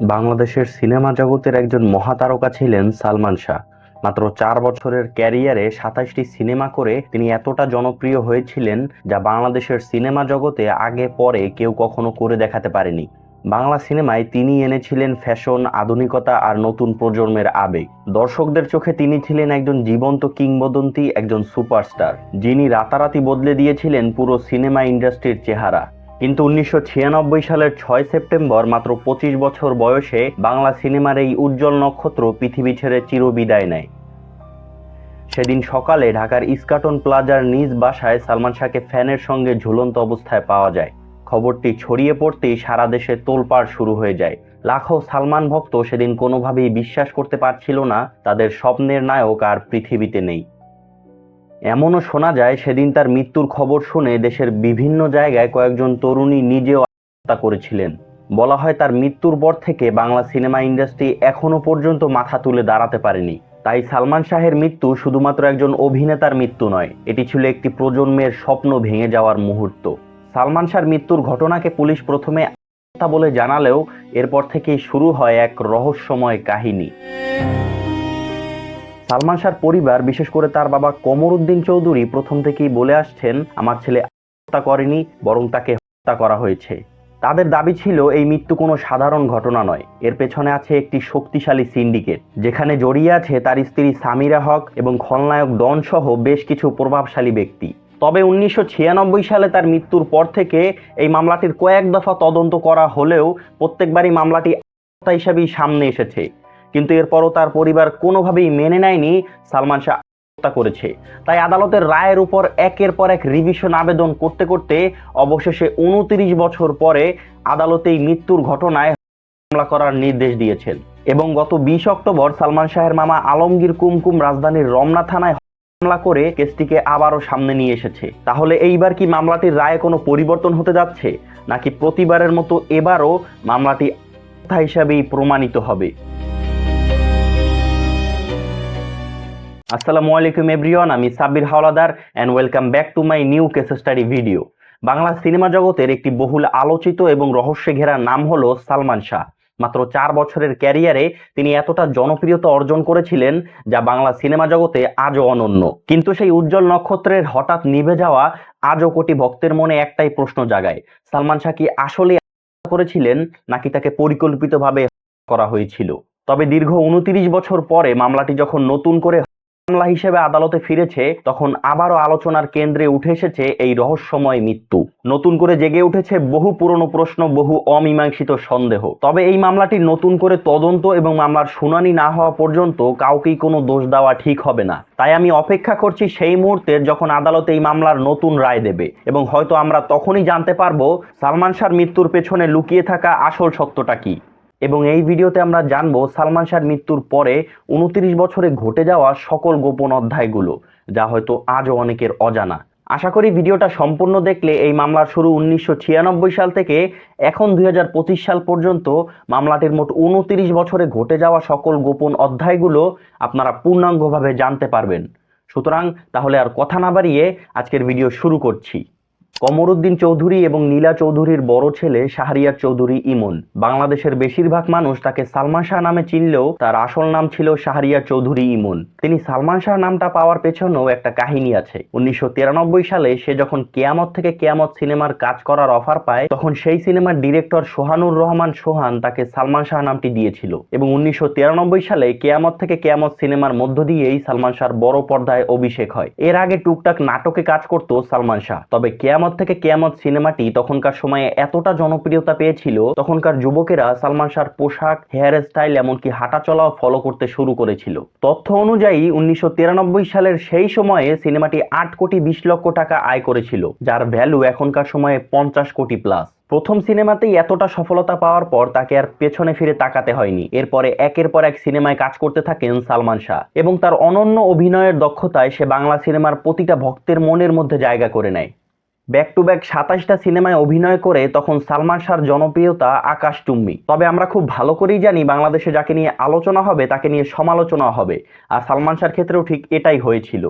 বাংলাদেশের সিনেমা জগতের একজন মহাতারকা ছিলেন সালমান শাহ। মাত্র চার বছরের ক্যারিয়ারে সাতাশটি সিনেমা করে তিনি এতটা জনপ্রিয় হয়েছিলেন যা বাংলাদেশের সিনেমা জগতে আগে পরে কেউ কখনো করে দেখাতে পারেনি। বাংলা সিনেমায় তিনি এনেছিলেন ফ্যাশন, আধুনিকতা আর নতুন প্রজন্মের আবেগ। দর্শকদের চোখে তিনি ছিলেন একজন জীবন্ত কিংবদন্তি, একজন সুপারস্টার, যিনি রাতারাতি বদলে দিয়েছিলেন পুরো সিনেমা ইন্ডাস্ট্রির চেহারা। কিন্তু উনিশশো ছিয়ানব্বই সালের ছয় সেপ্টেম্বর মাত্র পঁচিশ বছর বয়সে বাংলা সিনেমার এই উজ্জ্বল নক্ষত্র পৃথিবী ছেড়ে চিরবিদায় নেয়। সেদিন সকালে ঢাকার ইস্কাটন প্লাজার নিজ বাসায় সালমান শাহকে ফ্যানের সঙ্গে ঝুলন্ত অবস্থায় পাওয়া যায়। খবরটি ছড়িয়ে পড়তেই সারা দেশে তোলপাড় শুরু হয়ে যায়। লাখো সালমান ভক্ত সেদিন কোনোভাবেই বিশ্বাস করতে পারছিল না, তাদের স্বপ্নের নায়ক আর পৃথিবীতে নেই। এমনও শোনা যায়, সেদিন তার মৃত্যুর খবর শুনে দেশের বিভিন্ন জায়গায় কয়েকজন তরুণী নিজেও আত্মহত্যা করেছিলেন। বলা হয় তার মৃত্যুর পর থেকে বাংলা সিনেমা ইন্ডাস্ট্রি এখনও পর্যন্ত মাথা তুলে দাঁড়াতে পারেনি। তাই সালমান শাহের মৃত্যু শুধুমাত্র একজন অভিনেতার মৃত্যু নয়, এটি ছিল একটি প্রজন্মের স্বপ্ন ভেঙে যাওয়ার মুহূর্ত। সালমান শাহর মৃত্যুর ঘটনাকে পুলিশ প্রথমে আত্মহত্যা বলে জানালেও এরপর থেকেই শুরু হয় এক রহস্যময় কাহিনী। সালমান শাহর পরিবার, বিশেষ করে তার বাবা কমর উদ্দিন চৌধুরী, প্রথম থেকেই বলে আসছেন, আমার ছেলে হত্যা করেনি, বরং তাকে হত্যা করা হয়েছে। তাদের দাবি ছিল, এই মৃত্যু কোনো সাধারণ ঘটনা নয়। এর পেছনে আছে একটি শক্তিশালী সিন্ডিকেট, যেখানে জড়িয়ে আছে তার স্ত্রী সামিরা হক এবং খলনায়ক ডন সহ বেশ কিছু প্রভাবশালী ব্যক্তি। তবে উনিশশো ছিয়ানব্বই সালে তার মৃত্যুর পর থেকে এই মামলাটির কয়েক দফা তদন্ত করা হলেও প্রত্যেকবারই মামলাটি হিসাবেই সামনে এসেছে। কিন্তু এরপরও তার পরিবার কোনোভাবেই মেনে নেয়নি সালমান শাহ হত্যা করেছে। তাই আদালতের রায়ের উপর একের পর এক রিভিশন আবেদন করতে করতে অবশেষে উনত্রিশ বছর পরে আদালতে এই মৃত্যুর ঘটনায় মামলা করার নির্দেশ দিয়েছেন। এবং গত বিশ অক্টোবর সালমান শাহের মামা আলমগীর কুমকুম রাজধানীর রমনা থানায় মামলা করে কেসটিকে আবারও সামনে নিয়ে এসেছে। তাহলে এইবার কি মামলাটির রায়ে কোনো পরিবর্তন হতে যাচ্ছে? নাকি প্রতিবারের মতো এবারও মামলাটি হিসাবেই প্রমাণিত হবে? আসসালামু আলাইকুম এভরিওয়ান, আমি Sabbir Howlader and welcome back to my new case study video Bangla cinema জগতের একটি বহুল আলোচিত এবং রহস্যে ঘেরা নাম হলো সালমান শাহ। মাত্র চার বছরের ক্যারিয়ারে তিনি এতটা জনপ্রিয়তা অর্জন করেছিলেন যা বাংলা সিনেমা জগতে আজও অনন্য। কিন্তু সেই উজ্জ্বল নক্ষত্রের হঠাৎ নিভে যাওয়া আজও কোটি ভক্তের মনে একটাই প্রশ্ন জাগায়, সালমান শাহ কি আসলে করেছিলেন নাকি তাকে পরিকল্পিতভাবে করা হয়েছিল? তবে দীর্ঘ উনতিরিশ বছর পরে মামলাটি যখন নতুন করে মামলা হিসেবে আদালতে ফিরেছে, তখন আবারও আলোচনার কেন্দ্রে উঠে এসেছে এই রহস্যময় মৃত্যু। নতুন করে জেগে উঠেছে বহু পুরনো প্রশ্ন, বহু অমীমাংসিত সন্দেহ। তবে এই মামলাটি নতুন করে তদন্ত এবং মামলার শুনানি না হওয়া পর্যন্ত কাউকেই কোনো দোষ দেওয়া ঠিক হবে না। তাই আমি অপেক্ষা করছি সেই মুহূর্তে যখন আদালতে এই মামলার নতুন রায় দেবে এবং হয়তো আমরা তখনই জানতে পারব সালমান শাহর মৃত্যুর পেছনে লুকিয়ে থাকা আসল সত্যটা কি। এবং এই ভিডিওতে আমরা জানব সালমান শাহর মৃত্যুর পরে উনত্রিশ বছরে ঘটে যাওয়া সকল গোপন অধ্যায়গুলো, যা হয়তো আজও অনেকের অজানা। আশা করি ভিডিওটা সম্পূর্ণ দেখলে এই মামলার শুরু উনিশশো ছিয়ানব্বই সাল থেকে এখন দুই হাজার পঁচিশ সাল পর্যন্ত মামলাটির মোট উনত্রিশ বছরে ঘটে যাওয়া সকল গোপন অধ্যায়গুলো আপনারা পূর্ণাঙ্গভাবে জানতে পারবেন। সুতরাং তাহলে আর কথা না বাড়িয়ে আজকের ভিডিও শুরু করছি। কমরুদ্দিন চৌধুরী এবং নীলা চৌধুরীর বড় ছেলে শাহরিয়ার চৌধুরী ইমন। বাংলাদেশের বেশিরভাগ মানুষ তাকে সালমান শাহ নামে চিনলেও তার আসল নাম ছিল শাহরিয়ার চৌধুরী ইমন। তিনি সালমান শাহ নামটা পাওয়ার পেছনেও একটা কাহিনী আছে। উনিশশো সালে সে যখন কেয়ামত থেকে কেয়ামত সিনেমার কাজ করার অফার পায়, তখন সেই সিনেমার ডিরেক্টর সোহানুর রহমান সোহান তাকে সালমান শাহ নামটি দিয়েছিল। এবং উনিশশো তিরানব্বই সালে কেয়ামত থেকে কেয়ামত সিনেমার মধ্য দিয়েই সালমান শাহর বড় পর্দায় অভিষেক হয়। এর আগে টুকটাক নাটকে কাজ করত সালমান শাহ। তবে কেয়ামত কেয়ামত থেকে কেয়ামত সিনেমাটি তখনকার সময়ে এতটা জনপ্রিয়তা পেয়েছিল, তখনকার যুবকেরা সালমান শাহর পোশাক হেয়ার স্টাইল এমনকি হাঁটা চলাও ফলো করতে শুরু করেছিল। তথ্য অনুযায়ী, উনিশশো তিরানব্বই সালের সেই সময়ে সিনেমাটি আট কোটি বিশ লক্ষ টাকা আয় করেছিল, যার ভ্যালু এখনকার সময়ে পঞ্চাশ কোটি প্লাস প্রথম সিনেমাতেই এতটা সফলতা পাওয়ার পর তাকে আর পেছনে ফিরে তাকাতে হয়নি। এরপরে একের পর এক সিনেমায় কাজ করতে থাকেন সালমান শাহ এবং তার অনন্য অভিনয়ের দক্ষতায় সে বাংলা সিনেমার প্রতিটা ভক্তের মনের মধ্যে জায়গা করে নেয়। ব্যাক টু ব্যাক সাতাশটা সিনেমায় অভিনয় করে তখন সালমান শাহর জনপ্রিয়তা আকাশ আকাশচুম্বী তবে আমরা খুব ভালো করেই জানি বাংলাদেশে যাকে নিয়ে আলোচনা হবে, তাকে নিয়ে সমালোচনা হবে। আর সালমান শাহর ক্ষেত্রেও ঠিক এটাই হয়েছিল।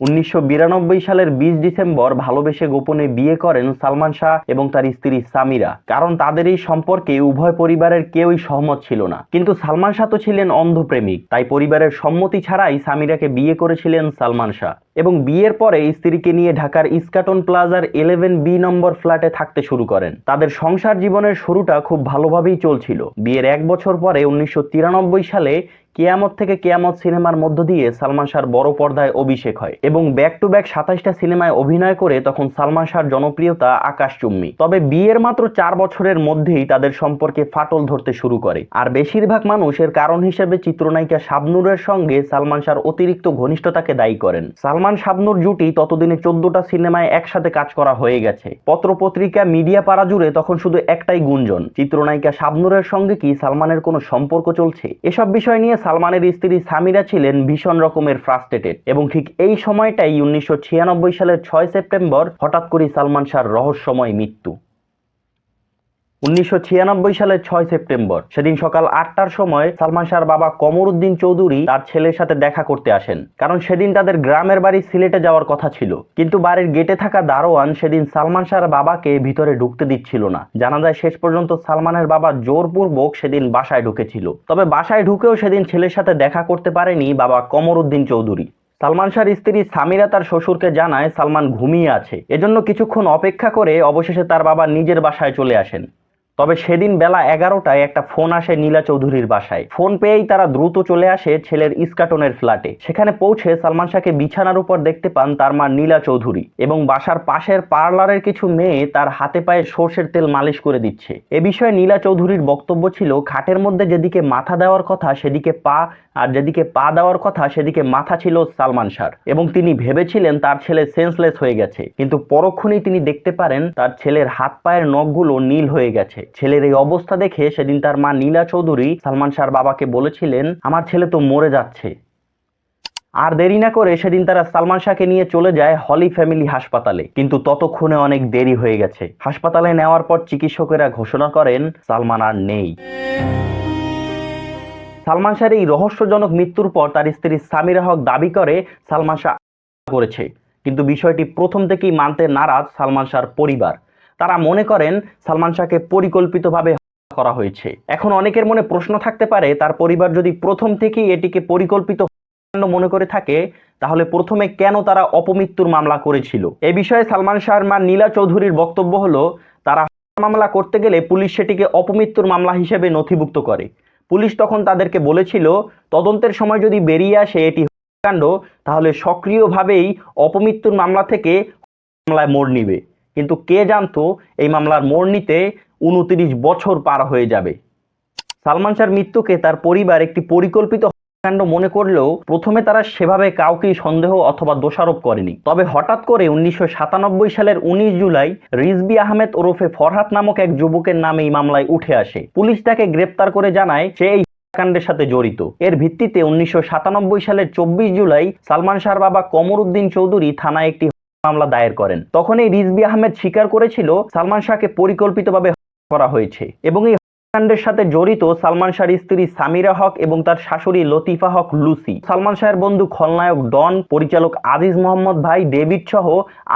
উনিশশো বিরানব্বই সালের বিশ ডিসেম্বর ভালোবেসে গোপনে বিয়ে করেন সালমান শাহ এবং তার স্ত্রী সামিরা। কারণ তাদের এই সম্পর্কে উভয় পরিবারের কেউই সহমত ছিল না। কিন্তু সালমান শাহ তো ছিলেন অন্ধপ্রেমিক। তাই পরিবারের সম্মতি ছাড়াই সামিরাকে বিয়ে করেছিলেন সালমান শাহ। এবং বিয়ের পরে স্ত্রীকে নিয়ে ঢাকার ইস্কাটন প্লাজার ইলেভেন বি নম্বর ফ্ল্যাটে থাকতে শুরু করেন। তাদের সংসার জীবনের শুরুটা খুব ভালোভাবেই চলছিল। বিয়ের এক বছর পরে উনিশশো তিরানব্বই সালে কেয়ামত থেকে কেয়ামত সিনেমার মধ্য দিয়ে সালমান শাহর বড় পর্দায় অভিষেক হয় এবং ব্যাক টু ব্যাক সাতাশটা সিনেমায় অভিনয় করে তখন সালমান শাহর জনপ্রিয়তা আকাশ আকাশচুম্বী তবে বিয়ের মাত্র চার বছরের মধ্যেই তাদের সম্পর্কে ফাটল ধরতে শুরু করে। আর বেশিরভাগ মানুষ এর কারণ হিসেবে চিত্রনায়িকা শাবনুরের সঙ্গে সালমান শাহর অতিরিক্ত ঘনিষ্ঠতাকে দায়ী করেন। সালমান শাবনুর জুটি ততদিনে চোদ্দটা সিনেমায় একসাথে কাজ করা হয়ে গেছে। পত্রপত্রিকা মিডিয়া পাড়া জুড়ে তখন শুধু একটাই গুঞ্জন, চিত্রনায়িকা শাবনুরের সঙ্গে কি সালমানের কোনো সম্পর্ক চলছে? এসব বিষয় নিয়ে সালমানের স্ত্রী সামিরা ছিলেন ভীষণ রকমের ফ্রাস্ট্রেটেড এবং ঠিক এই সময়টাই উনিশশো ছিয়ানব্বই সালের ছয় সেপ্টেম্বর হঠাৎ করে সালমান শাহর রহস্যময় মৃত্যু। উনিশশো ছিয়ানব্বই সালের ছয় সেপ্টেম্বর। সেদিন সকাল আটটার সময় সালমান শাহর বাবা কমরুদ্দিন চৌধুরী তার ছেলের সাথে দেখা করতে আসেন। কারণ সেদিন তাদের গ্রামের বাড়ি সিলেটে যাওয়ার কথা ছিল। কিন্তু বাড়ির গেটে থাকা দারোয়ান সেদিন সালমান শাহর বাবাকে ভিতরে ঢুকতে দিচ্ছিল না। জানা যায় শেষ পর্যন্ত সালমানের বাবা জোরপূর্বক সেদিন বাসায় ঢুকেছিল। তবে বাসায় ঢুকেও সেদিন ছেলের সাথে দেখা করতে পারেনি বাবা কমরুদ্দিন চৌধুরী। সালমান শাহর স্ত্রী সামিরা তার শ্বশুরকে জানায় সালমান ঘুমিয়ে আছে। এজন্য কিছুক্ষণ অপেক্ষা করে অবশেষে তার বাবা নিজের বাসায় চলে আসেন। তবে সেদিন বেলা এগারোটায় একটা ফোন আসে নীলা চৌধুরীর বাসায়। ফোন পেয়েই তারা দ্রুত চলে আসে ছেলের ইস্কাটনের ফ্ল্যাটে। সেখানে পৌঁছে সালমান শাহকে বিছানার উপর দেখতে পান তার মা নীলা চৌধুরী এবং বাসার পাশের পার্লারের কিছু মেয়ে তার হাতে পায়ে সর্ষের তেল মালিশ করে দিচ্ছে। এ বিষয়ে নীলা চৌধুরীর বক্তব্য ছিল, খাটের মধ্যে যেদিকে মাথা দেওয়ার কথা, সেদিকে পা, আর যেদিকে পা দেওয়ার কথা, সেদিকে মাথা ছিল সালমান শাহর। এবং তিনি ভেবেছিলেন তার ছেলে সেন্সলেস হয়ে গেছে। কিন্তু পরক্ষণেই তিনি দেখতে পারেন তার ছেলের হাত পায়ের নখগুলো নীল হয়ে গেছে। ছেলের এই অবস্থা দেখে সেদিন তার মা নীলা চৌধুরী সালমান শাহর বাবাকে বলেছিলেন, আমার ছেলে তো মরে যাচ্ছে। আর দেরি না করে সেদিন তারা সালমান শাহকে নিয়ে চলে যায় হলি ফ্যামিলি হাসপাতালে। কিন্তু ততক্ষণে অনেক দেরি হয়ে গেছে। হাসপাতালে নেওয়ার পর চিকিৎসকেরা ঘোষণা করেন, সালমান আর নেই। সালমান শাহের এই রহস্যজনক মৃত্যুর পর তার স্ত্রী সামিরা হক দাবি করে, সালমান শাহ করেছে। কিন্তু বিষয়টি প্রথম থেকেই মানতে নারাজ সালমান শাহর পরিবার। তারা মনে করেন সালমান শাহকে পরিকল্পিতভাবে করা হয়েছে। এখন অনেকের মনে প্রশ্ন থাকতে পারে, তার পরিবার যদি প্রথম থেকেই এটিকে পরিকল্পিত মনে করে থাকে, তাহলে প্রথমে কেন তারা অপমৃত্যুর মামলা করেছিল? এ বিষয়ে সালমান শাহর মা নীলা চৌধুরীর বক্তব্য হলো, তারা মামলা করতে গেলে পুলিশ সেটিকে অপমৃত্যুর মামলা হিসেবে নথিভুক্ত করে। পুলিশ তখন তাদেরকে বলেছিল, তদন্তের সময় যদি বেরিয়ে আসে এটি হত্যাকাণ্ড, তাহলে সক্রিয়ভাবেই অপমৃত্যুর মামলা থেকে মামলায় মোড় নিবে। কিন্তু কে জানতো এই মামলার মোড় নিতে উনত্রিশ বছর পার হয়ে যাবে? সালমান শাহর মৃত্যুকে তার পরিবার একটি পরিকল্পিত হত্যাকাণ্ড মনে করলেও প্রথমে তারা সেভাবে কাউকেই সন্দেহ অথবা দোষারোপ করেনি। তবে হঠাৎ করে উনিশশো সাতানব্বই সালের উনিশ জুলাই রিজবি আহমেদ ওরফে ফরহাত নামক এক যুবকের নামে এই মামলায় উঠে আসে। পুলিশ তাকে গ্রেপ্তার করে জানায় সে এই হত্যাকাণ্ডের সাথে জড়িত। এর ভিত্তিতে উনিশশো সাতানব্বই সালের চব্বিশ জুলাই সালমান শাহর বাবা কমর উদ্দিন চৌধুরী থানায় একটি মামলা দায়ের করেন। তখন এই রিজবি আহমেদ স্বীকার করেছিল সালমান শাহকে পরিকল্পিতভাবে করা হয়েছে এবং এই হত্যাকাণ্ডের সাথে জড়িত সালমান শাহর স্ত্রী সামিরা হক এবং তার শাশুড়ি লতিফা হক লুসি। সালমান শাহের বন্ধু খলনায়ক ডন, পরিচালক আজিজ মোহাম্মদ ভাই, ডেভিড সহ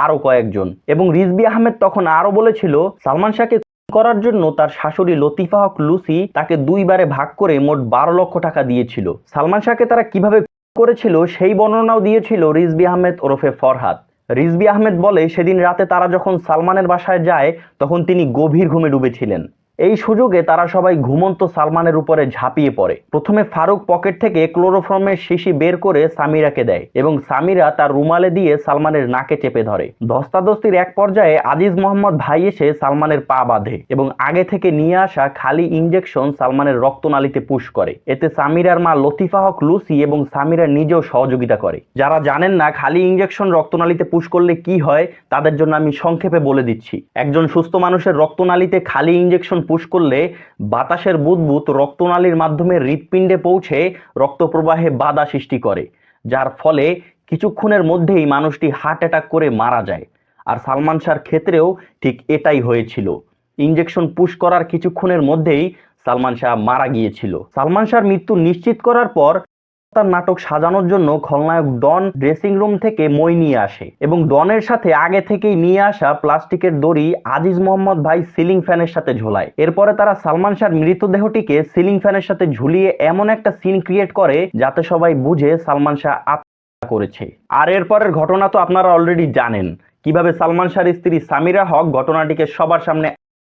আরও কয়েকজন। এবং রিজবি আহমেদ তখন আরও বলেছিল, সালমান শাহকে করার জন্য তার শাশুড়ি লতিফা হক লুসি তাকে দুইবারে ভাগ করে মোট বারো লক্ষ টাকা দিয়েছিল। সালমান শাহকে তারা কীভাবে করেছিল সেই বর্ণনাও দিয়েছিল রিজবি আহমেদ ওরফে ফরহাদ। রিজবি আহমেদ বলে, সেদিন রাতে তারা যখন সালমানের বাসায় যায়, তখন তিনি গভীর ঘুমে ডুবেছিলেন। এই সুযোগে তারা সবাই ঘুমন্ত সালমানের উপরে ঝাঁপিয়ে পড়ে। প্রথমে ফারুক পকেট থেকে ক্লোরোফর্মের শিশি বের করে সামিরাকে দেয় এবং সামিরা তার রুমালে দিয়ে সালমানের নাকে চেপে ধরে। ধস্তাধস্তির এক পর্যায়ে আজিজ মোহাম্মদ ভাই এসে সালমানের পা বাঁধে এবং আগে থেকে নিয়ে আসা খালি ইঞ্জেকশন সালমানের রক্তনালীতে পুশ করে। এতে সামিরার মা লতিফা হক লুসি এবং সামিরা নিজেও সহযোগিতা করে। যারা জানেন না খালি ইঞ্জেকশন রক্তনালীতে পুশ করলে কি হয়, তাদের জন্য আমি সংক্ষেপে বলে দিচ্ছি। একজন সুস্থ মানুষের রক্তনালীতে খালি ইঞ্জেকশন পুশ করলে বাতাসের বুদবুদ রক্তনালীর মাধ্যমে হৃৎপিণ্ডে পৌঁছে রক্ত প্রবাহে বাধা সৃষ্টি করে, যার ফলে কিছুক্ষণের মধ্যেই মানুষটি হার্ট অ্যাটাক করে মারা যায়। আর সালমান শাহর ক্ষেত্রেও ঠিক এটাই হয়েছিল। ইঞ্জেকশন পুশ করার কিছুক্ষণের মধ্যেই সালমান শাহ মারা গিয়েছিল। সালমান শাহর মৃত্যু নিশ্চিত করার পর তার নাটক সাজানোর জন্য খলনায়ক ডন ড্রেসিং রুম থেকে মই নিয়ে আসে এবং ডনের সাথে আগে থেকেই নিয়ে আসা প্লাস্টিকের দড়ি আজিজ মোহাম্মদ ভাই সিলিং ফ্যানের সাথে ঝোলায়। এরপরে তারা সালমান শাহর মৃতদেহটিকে সিলিং ফ্যানের সাথে ঝুলিয়ে এমন একটা সিন ক্রিয়েট করে যাতে সবাই বুঝে সালমান শাহ আত্মহত্যা করেছে। আর এরপরের ঘটনা তো আপনারা অলরেডি জানেন। কীভাবে সালমান শাহর স্ত্রী সামিরা হক ঘটনাটিকে সবার সামনে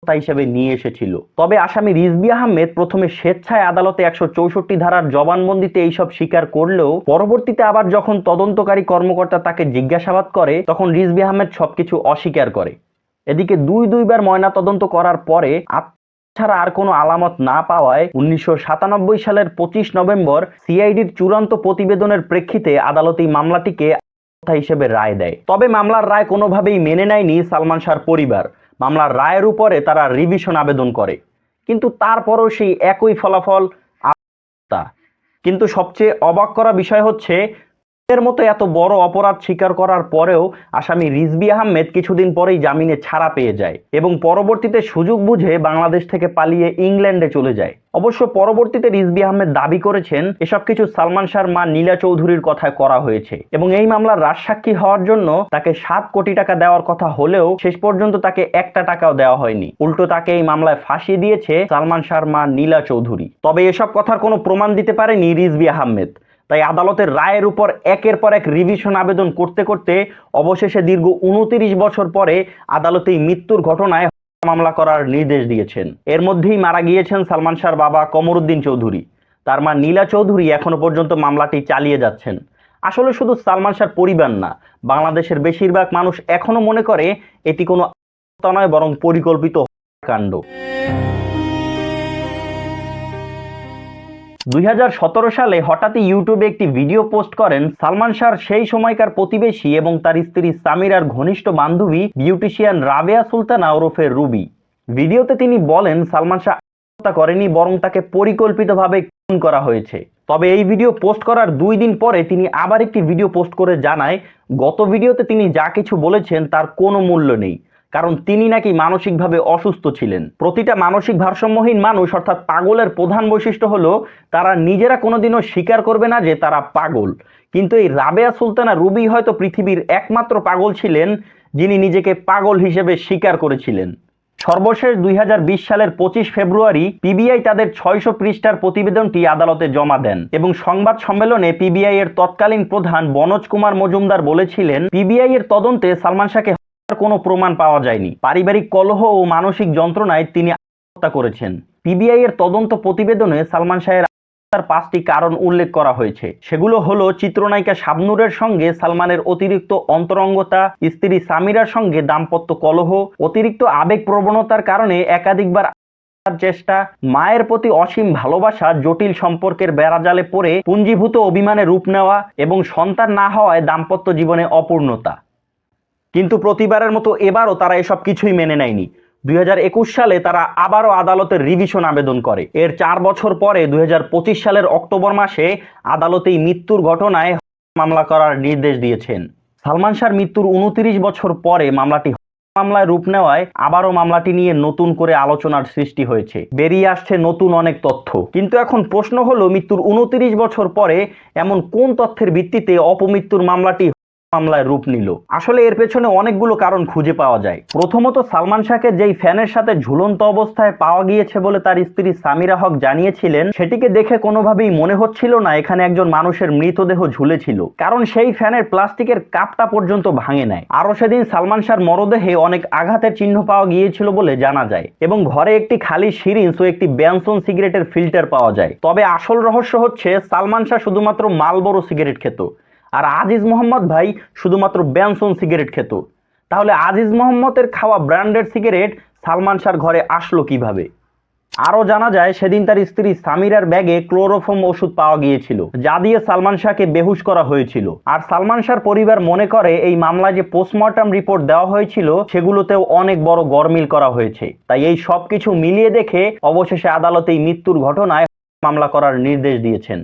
হত্যা হিসেবে নিয়ে এসেছিল। তবে আসামি রিজবি আহমেদ প্রথমে স্বেচ্ছায় আদালতে একশো চৌষট্টি ধারার জবানবন্দিতে এইসব স্বীকার করলেও পরবর্তীতে আবার যখন তদন্তকারী কর্মকর্তা তাকে জিজ্ঞাসাবাদ করে, তখন রিজবি আহমেদ সবকিছু অস্বীকার করে। এদিকে দুই দুইবার ময়না তদন্ত করার পরে ছাড়া আর কোনো আলামত না পাওয়ায় উনিশশো সাতানব্বই সালের পঁচিশ নভেম্বর সিআইডির চূড়ান্ত প্রতিবেদনের প্রেক্ষিতে আদালত এই মামলাটিকে হিসেবে রায় দেয়। তবে মামলার রায় কোনোভাবেই মেনে নেয়নি সালমান শাহর পরিবার। মামলার রায়ের উপরে তারা রিভিশন আবেদন করে কিন্তু তারপরও সেই একই ফলাফল। কিন্তু সবচেয়ে অবাক করা বিষয় হচ্ছে এর মতো এত বড় অপরাধ স্বীকার করার পরেও আসামি রিজবি আহমেদ কিছুদিন পরেই জামিনে ছাড়া পেয়ে যায় এবং পরবর্তীতে সুযোগ বুঝে বাংলাদেশ থেকে পালিয়ে ইংল্যান্ডে চলে যায়। অবশ্য পরবর্তীতে রিজবি আহমেদ দাবি করেছেন, এসব কিছু সালমান শাহর মা নীলা চৌধুরীর কথায় করা হয়েছে এবং এই মামলার রাজসাক্ষী হওয়ার জন্য তাকে সাত কোটি টাকা দেওয়ার কথা হলেও শেষ পর্যন্ত তাকে একটা টাকাও দেওয়া হয়নি। উল্টো তাকে এই মামলায় ফাঁসি দিয়েছে সালমান শাহর মা নীলা চৌধুরী। তবে এসব কথার কোনো প্রমাণ দিতে পারেনি রিজবি আহমেদ। তাই আদালতের রায়ের উপর একের পর এক রিভিশন আবেদন করতে করতে অবশেষে দীর্ঘ উনতিরিশ বছর পরে আদালতে মৃত্যুর ঘটনায় মামলা করার নির্দেশ দিয়েছেন। এর মধ্যেই মারা গিয়েছেন সালমান শাহর বাবা কমরুদ্দিন চৌধুরী। তার মা নীলা চৌধুরী এখনও পর্যন্ত মামলাটি চালিয়ে যাচ্ছেন। আসলে শুধু সালমান শাহর পরিবার না, বাংলাদেশের বেশিরভাগ মানুষ এখনও মনে করে এটি কোনো নয়, বরং পরিকল্পিত কাণ্ড দুই হাজার সতেরো সালে হঠাৎই ইউটিউবে একটি ভিডিও পোস্ট করেন সালমান শাহর সেই সময়কার প্রতিবেশী এবং তার স্ত্রী সামিরার ঘনিষ্ঠ বান্ধবী বিউটিশিয়ান রাবেয়া সুলতানা ওরফে রুবি। ভিডিওতে তিনি বলেন, সালমান শাহ আত্মহত্যা করেনি, বরং তাকে পরিকল্পিতভাবে খুন করা হয়েছে। তবে এই ভিডিও পোস্ট করার দুই দিন পরে তিনি আবার একটি ভিডিও পোস্ট করে জানায়, গত ভিডিওতে তিনি যা কিছু বলেছেন তার কোনো মূল্য নেই। কারণ তিনি নাকি মানসিকভাবে অসুস্থ ছিলেন। প্রতিটা মানসিক ভারসাম্যহীন মানুষ, অর্থাৎ পাগলের প্রধান বৈশিষ্ট্য হলো, তারা নিজেরা কোনোদিনও স্বীকার করবে না যে তারা পাগল। কিন্তু এই রাবেয়া সুলতানা রুবি হয়তো পৃথিবীর একমাত্র পাগল ছিলেন, যিনি নিজেকে পাগল হিসেবে স্বীকার করেছিলেন। সর্বশেষ দুই হাজার বিশ সালের পঁচিশ ফেব্রুয়ারি পিবিআই তাদের ছয়শো পৃষ্ঠার প্রতিবেদনটি আদালতে জমা দেন এবং সংবাদ সম্মেলনে পিবিআই এর তৎকালীন প্রধান বনোজ কুমার মজুমদার বলেছিলেন পিবিআই এর তদন্তে সালমান শাহকে কোনো প্রমাণ পাওয়া যায়নি। পারিবারিক কলহ ও মানসিক যন্ত্রণায় তিনি আত্মহত্যা করেছেন। পিবিআই এর তদন্ত প্রতিবেদনে সালমান শাহের আত্মহত্যার পাঁচটি কারণ উল্লেখ করা হয়েছে। সেগুলো হলো চিত্রনায়িকা শাবনুরের সঙ্গে সালমানের অতিরিক্ত অন্তরঙ্গতা, স্ত্রী সামিরার সঙ্গে দাম্পত্য কলহ, অতিরিক্ত আবেগ প্রবণতার কারণে একাধিকবার চেষ্টা, মায়ের প্রতি অসীম ভালোবাসা, জটিল সম্পর্কের বেড়াজালে পড়ে, পুঞ্জীভূত অভিমানে রূপ নেওয়া এবং সন্তান না হওয়ায় দাম্পত্য জীবনে অপূর্ণতা। কিন্তু প্রতিবারের মতো এবারও তারা এসব কিছুই মেনে নেয়নি। দুই হাজার একুশ সালে তারা আবারও আদালতের রিভিশন আবেদন করে। এর চার বছর পরে দুই সালের অক্টোবর মাসে আদালতে এই মৃত্যুর ঘটনায় মামলা করার নির্দেশ দিয়েছেন। সালমান শাহর মৃত্যুর উনত্রিশ বছর পরে মামলাটি মামলায় রূপ নেওয়ায় আবারও মামলাটি নিয়ে নতুন করে আলোচনার সৃষ্টি হয়েছে। বেরিয়ে আসছে নতুন অনেক তথ্য। কিন্তু এখন প্রশ্ন হলো, মৃত্যুর উনত্রিশ বছর পরে এমন কোন তথ্যের ভিত্তিতে অপমৃত্যুর মামলাটি মামলায় রূপ নিল। আসলে এর পেছনে অনেকগুলো কারণ খুঁজে পাওয়া যায়। প্রথমত, সালমান শাহকে যেই ফ্যানের সাথে ঝুলন্ত অবস্থায় পাওয়া গিয়েছে বলে তার স্ত্রী সামিরা হক জানিয়েছিলেন, সেটিকে দেখে কোনোভাবেই মনে হচ্ছিল না এখানে একজন মানুষের মৃতদেহ ঝুলেছিল। কারণ সেই ফ্যানের প্লাস্টিকের কাপটা পর্যন্ত ভাঙে নেয় আরও সেদিন সালমান শাহর মরদেহে অনেক আঘাতের চিহ্ন পাওয়া গিয়েছিল বলে জানা যায়। এবং ঘরে একটি খালি সিরিঞ্জ ও একটি ব্যানসন সিগারেটের ফিল্টার পাওয়া যায়। তবে আসল রহস্য হচ্ছে, সালমান শাহ শুধুমাত্র মালবড়ো সিগারেট খেত। আর আজিজ মোহাম্মদ ভাই শুধুমাত্র ব্যানসন সিগারেট খেত। তাহলে আজিজ মোহাম্মদের খাওয়া ব্র্যান্ডেড সিগারেট সালমান শাহর ঘরে আসলো কীভাবে? আরও জানা যায়, সেদিন তার স্ত্রী সামিরার ব্যাগে ক্লোরোফোম ওষুধ পাওয়া গিয়েছিল, যা দিয়ে সালমান শাহকে বেহুশ করা হয়েছিল। আর সালমান শাহর পরিবার মনে করে, এই মামলায় যে পোস্টমর্টম রিপোর্ট দেওয়া হয়েছিল, সেগুলোতেও অনেক বড় গরমিল করা হয়েছে। তাই এই সব কিছু মিলিয়ে দেখে অবশেষে আদালতে এই মৃত্যুর ঘটনায় মামলা করার নির্দেশ দিয়েছেন।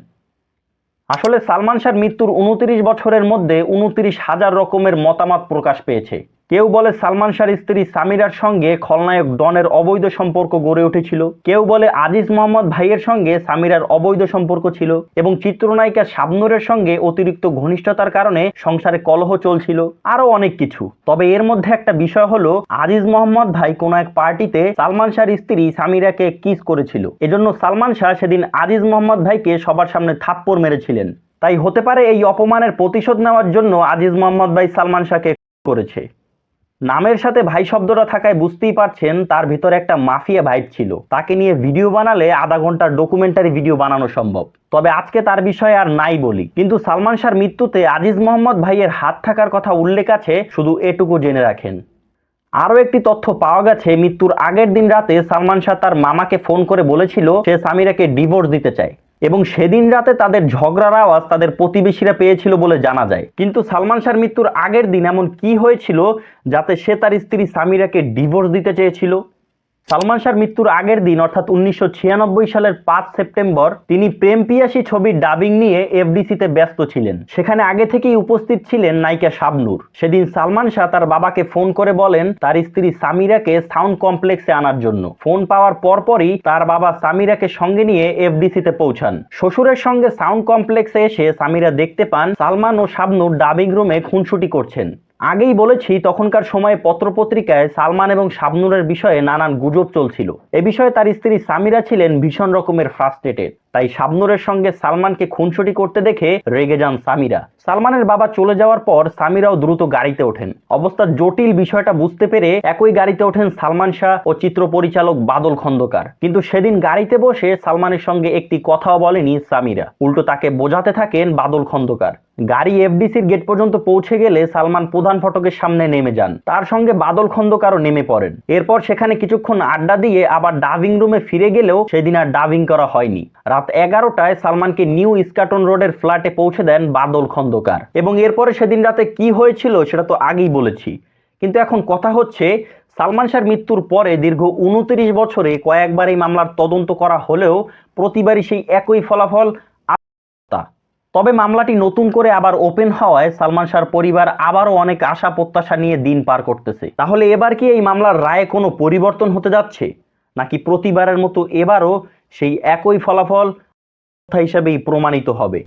আসলে সালমান শাহর মৃত্যুর উনত্রিশ বছরের মধ্যে উনত্রিশ হাজার রকমের মতামত প্রকাশ পেয়েছে। কেউ বলে সালমান শাহর স্ত্রী সামিরার সঙ্গে খলনায়ক ডনের অবৈধ সম্পর্ক গড়ে উঠেছিল। কেউ বলে আজিজ মোহাম্মদ ভাইয়ের সঙ্গে সামিরার অবৈধ সম্পর্ক ছিল এবং চিত্রনায়িকা শাবনুরের সঙ্গে অতিরিক্ত ঘনিষ্ঠতার কারণে সংসারে কলহ চলছিল। আরও অনেক কিছু। তবে এর মধ্যে একটা বিষয় হলো, আজিজ মোহাম্মদ ভাই কোনো এক পার্টিতে সালমান শাহর স্ত্রী সামিরাকে কিস করেছিল। এজন্য সালমান শাহ সেদিন আজিজ মোহাম্মদ ভাইকে সবার সামনে থাপ্পড় মেরেছিলেন। তাই হতে পারে এই অপমানের প্রতিশোধ নেওয়ার জন্য আজিজ মোহাম্মদ ভাই সালমান শাহকে করেছে। নামের সাথে ভাই শব্দটা থাকায় বুঝতেই পারছেন তার ভিতরে একটা মাফিয়া ভাইব ছিল। তাকে নিয়ে ভিডিও বানালে আধা ঘণ্টার ডকুমেন্টারি ভিডিও বানানো সম্ভব। তবে আজকে তার বিষয়ে আর নাই বলি। কিন্তু সালমান শাহর মৃত্যুতে আজিজ মোহাম্মদ ভাইয়ের হাত থাকার কথা উল্লেখ আছে, শুধু এটুকু জেনে রাখেন। আরও একটি তথ্য পাওয়া গেছে, মৃত্যুর আগের দিন রাতে সালমান শাহ তার মামাকে ফোন করে বলেছিল, সে সামিরাকে ডিভোর্স দিতে চায়। এবং সেদিন রাতে তাদের ঝগড়ার আওয়াজ তাদের প্রতিবেশীরা পেয়েছিল বলে জানা যায়। কিন্তু সালমান শাহর মৃত্যুর আগের দিন এমন কি হয়েছিল যাতে সে তার স্ত্রী সামিরাকে ডিভোর্স দিতে চেয়েছিল? সালমান শাহর মৃত্যুর আগের দিন, অর্থাৎ উনিশশো ছিয়ানব্বই সালের পাঁচ সেপ্টেম্বর, তিনি প্রেম পিয়াসী ছবির ডাবিং নিয়ে এফডিসিতে ব্যস্ত ছিলেন। সেখানে আগে থেকেই উপস্থিত ছিলেন নায়িকা শাবনূর। সেদিন সালমান শাহ তার বাবাকে ফোন করে বলেন, তার স্ত্রী সামিরাকে সাউন্ড কমপ্লেক্সে আনার জন্য। ফোন পাওয়ার পরপরই তার বাবা সামিরাকে সঙ্গে নিয়ে এফডিসিতে পৌঁছান। শ্বশুরের সঙ্গে সাউন্ড কমপ্লেক্সে এসে সামিরা দেখতে পান সালমান ও শাবনূর ডাবিং রুমে খুনসুটি করছেন। আগেই বলেছি, তখনকার সময়ে পত্রপত্রিকায় সালমান এবং শাবনুরের বিষয়ে নানান গুজব চলছিল। এ বিষয়ে তার স্ত্রী সামিরা ছিলেন ভীষণ রকমের ফ্রাস্ট্রেটেড তাই শাবনুরের সঙ্গে সালমানকে খুনসুটি করতে দেখে রেগে যান সামিরা। সালমানের বাবা চলে যাওয়ার পর সামিরাও দ্রুত গাড়িতে ওঠেন। অবস্থা জটিল বিষয়টা বুঝতে পেরে একই গাড়িতে ওঠেন সালমান শাহ ও চিত্র পরিচালক বাদল খন্দকার। কিন্তু সেদিন গাড়িতে বসে সালমানের সঙ্গে একটি কথাও বলেনি সামিরা। উল্টো তাকে বোঝাতে থাকেন বাদল খন্দকার। গাড়ি এফডিসির গেট পর্যন্ত পৌঁছে গেলে সালমান প্রধান ফটকের সামনে নেমে যান। তার সঙ্গে বাদল খন্দকারও নেমে পড়েন। এরপর সেখানে কিছুক্ষণ আড্ডা দিয়ে আবার ডাভিং রুমে ফিরে গেলেও সেদিন আর ডাভিং করা হয়নি। রাত এগারোটায় সালমানকে নিউ ইস্কাটন রোডের ফ্ল্যাটে পৌঁছে দেন বাদল খন্দকার। এবং এরপরে সেদিন রাতে কি হয়েছিল সেটা তো আগেই বলেছি। কিন্তু এখন কথা হচ্ছে, সালমান শাহর মৃত্যুর পরে দীর্ঘ উনত্রিশ বছরে কয়েকবার এই মামলার তদন্ত করা হলেও প্রতিবারই সেই একই ফলাফল। তবে মামলাটি নতুন করে আবার ওপেন হওয়ায় সালমান শাহর পরিবার আবারও অনেক আশা প্রত্যাশা নিয়ে দিন পার করতেছে। তাহলে এবার কি এই মামলার রায়ে কোনো পরিবর্তন হতে যাচ্ছে? নাকি প্রতিবারের মতো এবারও সেই একই ফলাফল হিসাবেই প্রমাণিত হবে?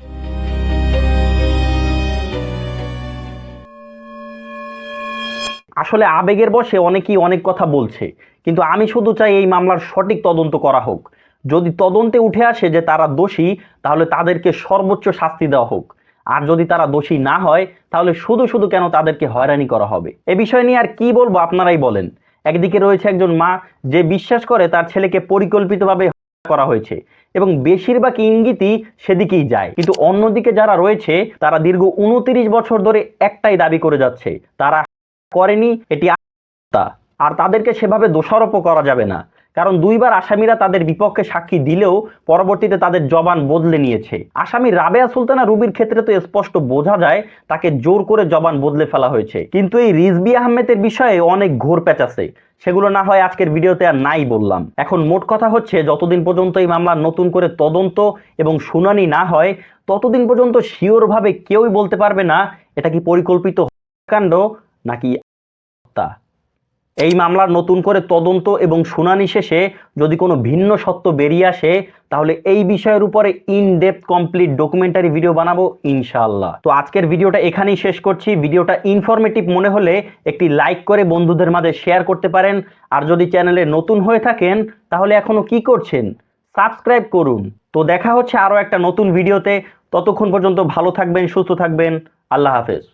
আসলে আবেগের বসে অনেকেই অনেক কথা বলছে, কিন্তু আমি শুধু চাই এই মামলার সঠিক তদন্ত করা হোক। যদি তদন্তে উঠে আসে যে তারা দোষী, তাহলে তাদেরকে সর্বোচ্চ শাস্তি দেওয়া হোক। আর যদি তারা দোষী না হয়, তাহলে শুধু শুধু কেন তাদেরকে হয়রানি করা হবে? এ বিষয় নিয়ে আর কি বলব আপনারাই বলেন। একদিকে রয়েছে একজন মা যে বিশ্বাস করে তার ছেলেকে পরিকল্পিতভাবে করা হয়েছে এবং বেশিরভাগ ইঙ্গিতই সেদিকেই যায়। কিন্তু অন্যদিকে যারা রয়েছে, তারা দীর্ঘ উনতিরিশ বছর ধরে একটাই দাবি করে যাচ্ছে, তারা করেনি, এটি। আর তাদেরকে সেভাবে দোষারোপও করা যাবে না। কারণ দুইবার আসামিরা তাদের বিপক্ষে সাক্ষী দিলেও পরবর্তীতে তাদের জবান বদলে নিয়েছে। আসামি রাবেয়া সুলতানা রুবির ক্ষেত্রে তো স্পষ্ট বোঝা যায়, তাকে জোর করে জবান বদলে ফেলা হয়েছে। কিন্তু এই রিজবি আহমেদের বিষয়ে অনেক ঘোর প্যাচাছে সেগুলো না হয় আজকের ভিডিওতে আর নাই বললাম। এখন মোট কথা হচ্ছে, যতদিন পর্যন্ত এই মামলা নতুন করে তদন্ত এবং শুনানি না হয়, ততদিন পর্যন্ত শিওরভাবে কেউই বলতে পারবে না, এটা কি পরিকল্পিত কাণ্ড নাকি হত্যা। এই মামলার নতুন করে তদন্ত এবং শুনানি শেষে যদি কোনো ভিন্ন সত্য বেরিয়ে আসে, তাহলে এই বিষয়ের উপরে in depth complete documentary video বানাবো ইনশাআল্লাহ। তো আজকের ভিডিওটা এখানেই শেষ করছি। ভিডিওটা ইনফরমেটিভ মনে হলে একটি লাইক করে বন্ধুদের মাঝে শেয়ার করতে পারেন। আর যদি চ্যানেলে নতুন হয়ে থাকেন, তাহলে এখনও কি করছেন? সাবস্ক্রাইব করুন। তো দেখা হচ্ছে আরও একটা নতুন ভিডিওতে ততক্ষণ পর্যন্ত ভালো থাকবেন, সুস্থ থাকবেন। আল্লাহ হাফেজ।